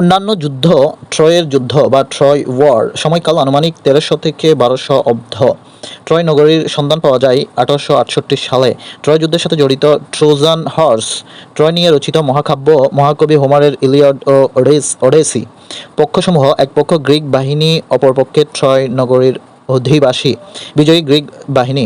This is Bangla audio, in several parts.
অন্যান্য যুদ্ধ, ট্রয়ের যুদ্ধ বা ট্রয় ওয়ার সময়কাল আনুমানিক তেরোশো থেকে বারোশো অব্দ। ট্রয় নগরীর সন্ধান পাওয়া যায় আঠারোশো আটষট্টি সালে। ট্রয় যুদ্ধের সাথে জড়িত ট্রোজান হর্স ট্রয় নিয়ে রচিত মহাকাব্য মহাকবি হোমারের ইলিয়ড ও ওডেস ওডেসি পক্ষসমূহ এক পক্ষ গ্রিক বাহিনী, অপরপক্ষে ট্রয় নগরীর অধিবাসী, বিজয়ী গ্রিক বাহিনী।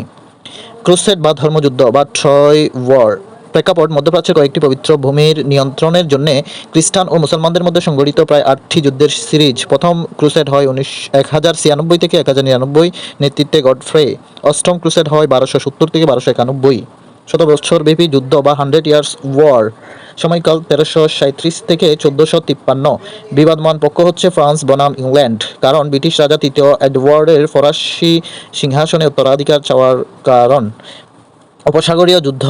ক্রুসেড বা ধর্মযুদ্ধ বা ট্রয় ওয়ার প্রেক্ষাপট মধ্যপ্রাচ্যের কয়েকটি পবিত্র ভূমির নিয়ন্ত্রণের জন্য খ্রিস্টান ও মুসলমানদের মধ্যে সংঘটিত প্রায় আটটি যুদ্ধের সিরিজ। প্রথম ক্রুসেড হয় উনিশ এক হাজার ছিয়ানব্বই থেকে এক হাজার নিরানব্বই নেতৃত্বে গডফ্রে। অষ্টম ক্রুসেড হয় বারোশো সত্তর থেকে বারোশো একানব্বই। শত বছরব্যাপী যুদ্ধ বা হান্ড্রেড ইয়ার্স ওয়ার। সময়কাল তেরোশো সাঁত্রিশ থেকে চোদ্দোশো তিপ্পান্ন। বিবাদমান পক্ষ হচ্ছে ফ্রান্স, বনাম, ইংল্যান্ড। কারণ ব্রিটিশ রাজা তৃতীয় এডওয়ার্ডের ফরাসি সিংহাসনে উত্তরাধিকার চাওয়ার কারণ। উপসাগরীয় যুদ্ধ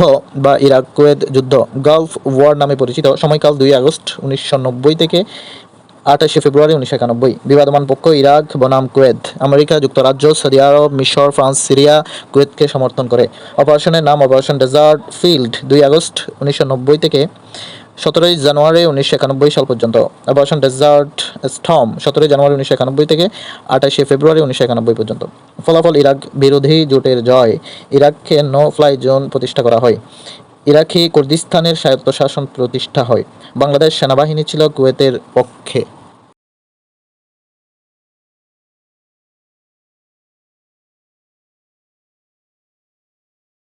বা ইরাক কুয়েত যুদ্ধ, গালফ ওয়ার নামে পরিচিত, সময়কাল দুই আগস্ট উনিশশো নব্বই থেকে আঠাশে ফেব্রুয়ারি উনিশশো একানব্বই। বিবাদমান পক্ষ, ইরাক, বনাম, কুয়েত। আমেরিকা যুক্তরাজ্য, সৌদি আরব, মিশর, ফ্রান্স, সিরিয়া, কুয়েতকে সমর্থন করে। অপারেশনের নাম, অপারেশন ডেজার্ট ফিল্ড, দুই আগস্ট উনিশশো নব্বই থেকে সতেরোই জানুয়ারি উনিশশো একানব্বই সাল পর্যন্ত। অপারেশন ডেজার্ট স্টম সতেরোই জানুয়ারি উনিশশো একানব্বই থেকে আঠাশে ফেব্রুয়ারি উনিশশো একানব্বই পর্যন্ত। ফলাফল ইরাক বিরোধী জোটের জয়। ইরাককে নো ফ্লাই জোন প্রতিষ্ঠা করা হয়। ইরাকি কুর্দিস্তানের স্বায়ত্তশাসন প্রতিষ্ঠা হয়। বাংলাদেশ সেনাবাহিনী ছিল কুয়েতের পক্ষে।